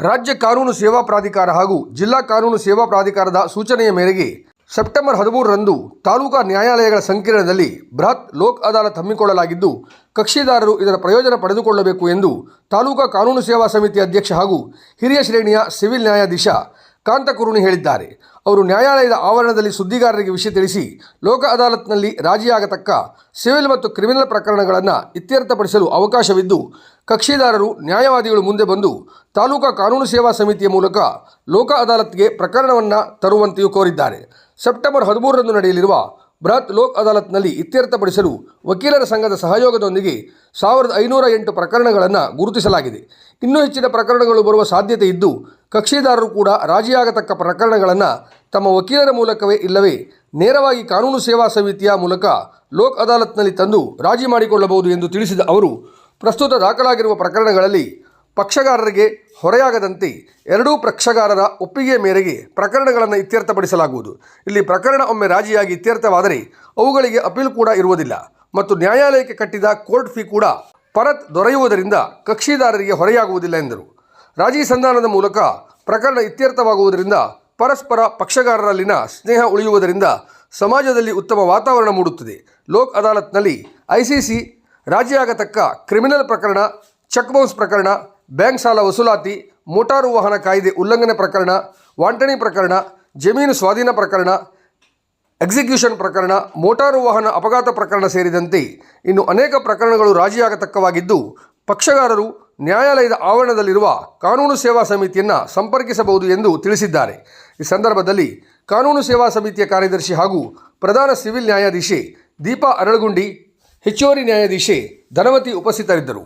ರಾಜ್ಯ ಕಾನೂನು ಸೇವಾ ಪ್ರಾಧಿಕಾರ ಹಾಗೂ ಜಿಲ್ಲಾ ಕಾನೂನು ಸೇವಾ ಪ್ರಾಧಿಕಾರದ ಸೂಚನೆಯ ಮೇರೆಗೆ ಸೆಪ್ಟೆಂಬರ್ ಹದಿಮೂರರಂದು ತಾಲೂಕಾ ನ್ಯಾಯಾಲಯಗಳ ಸಂಕೀರ್ಣದಲ್ಲಿ ಬೃಹತ್ ಲೋಕ್ ಅದಾಲತ್ ಹಮ್ಮಿಕೊಳ್ಳಲಾಗಿದ್ದು, ಕಕ್ಷಿದಾರರು ಇದರ ಪ್ರಯೋಜನ ಪಡೆದುಕೊಳ್ಳಬೇಕು ಎಂದು ತಾಲೂಕಾ ಕಾನೂನು ಸೇವಾ ಸಮಿತಿ ಅಧ್ಯಕ್ಷ ಹಾಗೂ ಹಿರಿಯ ಶ್ರೇಣಿಯ ಸಿವಿಲ್ ನ್ಯಾಯಾಧೀಶ ಕಾಂತಕುರುಣಿ ಹೇಳಿದ್ದಾರೆ. ಅವರು ನ್ಯಾಯಾಲಯದ ಆವರಣದಲ್ಲಿ ಸುದ್ದಿಗಾರರಿಗೆ ವಿಷಯ ತಿಳಿಸಿ, ಲೋಕ ಅದಾಲತ್ನಲ್ಲಿ ರಾಜಿಯಾಗತಕ್ಕ ಸಿವಿಲ್ ಮತ್ತು ಕ್ರಿಮಿನಲ್ ಪ್ರಕರಣಗಳನ್ನು ಇತ್ಯರ್ಥಪಡಿಸಲು ಅವಕಾಶವಿದ್ದು, ಕಕ್ಷಿದಾರರು, ನ್ಯಾಯವಾದಿಗಳು ಮುಂದೆ ಬಂದು ತಾಲೂಕಾ ಕಾನೂನು ಸೇವಾ ಸಮಿತಿಯ ಮೂಲಕ ಲೋಕ ಅದಾಲತ್ಗೆ ಪ್ರಕರಣವನ್ನು ತರುವಂತೆಯೂ ಕೋರಿದ್ದಾರೆ. ಸೆಪ್ಟೆಂಬರ್ ಹದಿಮೂರರಂದು ನಡೆಯಲಿರುವ ಬೃಹತ್ ಲೋಕ್ ಅದಾಲತ್ನಲ್ಲಿ ಇತ್ಯರ್ಥಪಡಿಸಲು ವಕೀಲರ ಸಂಘದ ಸಹಯೋಗದೊಂದಿಗೆ ಸಾವಿರದ ಐನೂರ ಎಂಟು ಪ್ರಕರಣಗಳನ್ನು ಗುರುತಿಸಲಾಗಿದೆ. ಇನ್ನೂ ಹೆಚ್ಚಿನ ಪ್ರಕರಣಗಳು ಬರುವ ಸಾಧ್ಯತೆ ಇದ್ದು, ಕಕ್ಷಿದಾರರು ಕೂಡ ರಾಜಿಯಾಗತಕ್ಕ ಪ್ರಕರಣಗಳನ್ನು ತಮ್ಮ ವಕೀಲರ ಮೂಲಕವೇ ಇಲ್ಲವೇ ನೇರವಾಗಿ ಕಾನೂನು ಸೇವಾ ಸಮಿತಿಯ ಮೂಲಕ ಲೋಕ್ ಅದಾಲತ್ನಲ್ಲಿ ತಂದು ರಾಜಿ ಮಾಡಿಕೊಳ್ಳಬಹುದು ಎಂದು ತಿಳಿಸಿದ ಅವರು, ಪ್ರಸ್ತುತ ದಾಖಲಾಗಿರುವ ಪ್ರಕರಣಗಳಲ್ಲಿ ಪಕ್ಷಗಾರರಿಗೆ ಹೊರೆಯಾಗದಂತೆ ಎರಡೂ ಪಕ್ಷಗಾರರ ಒಪ್ಪಿಗೆ ಮೇರೆಗೆ ಪ್ರಕರಣಗಳನ್ನು ಇತ್ಯರ್ಥಪಡಿಸಲಾಗುವುದು. ಇಲ್ಲಿ ಪ್ರಕರಣ ಒಮ್ಮೆ ರಾಜಿಯಾಗಿ ಇತ್ಯರ್ಥವಾದರೆ ಅವುಗಳಿಗೆ ಅಪೀಲ್ ಕೂಡ ಇರುವುದಿಲ್ಲ ಮತ್ತು ನ್ಯಾಯಾಲಯಕ್ಕೆ ಕಟ್ಟಿದ ಕೋರ್ಟ್ ಫೀ ಕೂಡ ಪರತ್ ದೊರೆಯುವುದರಿಂದ ಕಕ್ಷಿದಾರರಿಗೆ ಹೊರೆಯಾಗುವುದಿಲ್ಲ ಎಂದರು. ರಾಜಿ ಸಂಧಾನದ ಮೂಲಕ ಪ್ರಕರಣ ಇತ್ಯರ್ಥವಾಗುವುದರಿಂದ ಪರಸ್ಪರ ಪಕ್ಷಗಾರರಲ್ಲಿನ ಸ್ನೇಹ ಉಳಿಯುವುದರಿಂದ ಸಮಾಜದಲ್ಲಿ ಉತ್ತಮ ವಾತಾವರಣ ಮೂಡುತ್ತದೆ. ಲೋಕ್ ಅದಾಲತ್ನಲ್ಲಿ ಐಸಿಸಿ ರಾಜಿಯಾಗತಕ್ಕ ಕ್ರಿಮಿನಲ್ ಪ್ರಕರಣ, ಚೆಕ್ ಬೌನ್ಸ್ ಪ್ರಕರಣ ಬ್ಯಾಂಕ್ ಸಾಲ ವಸೂಲಾತಿ, ಮೋಟಾರು ವಾಹನ ಕಾಯ್ದೆ ಉಲ್ಲಂಘನೆ ಪ್ರಕರಣ, ವಾಂಟಣಿ ಪ್ರಕರಣ, ಜಮೀನು ಸ್ವಾಧೀನ ಪ್ರಕರಣ, ಎಕ್ಸಿಕ್ಯೂಷನ್ ಪ್ರಕರಣ, ಮೋಟಾರು ವಾಹನ ಅಪಘಾತ ಪ್ರಕರಣ ಸೇರಿದಂತೆ ಇನ್ನು ಅನೇಕ ಪ್ರಕರಣಗಳು ರಾಜಿಯಾಗತಕ್ಕವಾಗಿದ್ದು, ಪಕ್ಷಗಾರರು ನ್ಯಾಯಾಲಯದ ಆವರಣದಲ್ಲಿರುವ ಕಾನೂನು ಸೇವಾ ಸಮಿತಿಯನ್ನು ಸಂಪರ್ಕಿಸಬಹುದು ಎಂದು ತಿಳಿಸಿದ್ದಾರೆ. ಈ ಸಂದರ್ಭದಲ್ಲಿ ಕಾನೂನು ಸೇವಾ ಸಮಿತಿಯ ಕಾರ್ಯದರ್ಶಿ ಹಾಗೂ ಪ್ರಧಾನ ಸಿವಿಲ್ ನ್ಯಾಯಾಧೀಶೆ ದೀಪಾ ಅರಳಗುಂಡಿ, ಹೆಚ್ಚುವರಿ ನ್ಯಾಯಾಧೀಶೆ ಧನವತಿ ಉಪಸ್ಥಿತರಿದ್ದರು.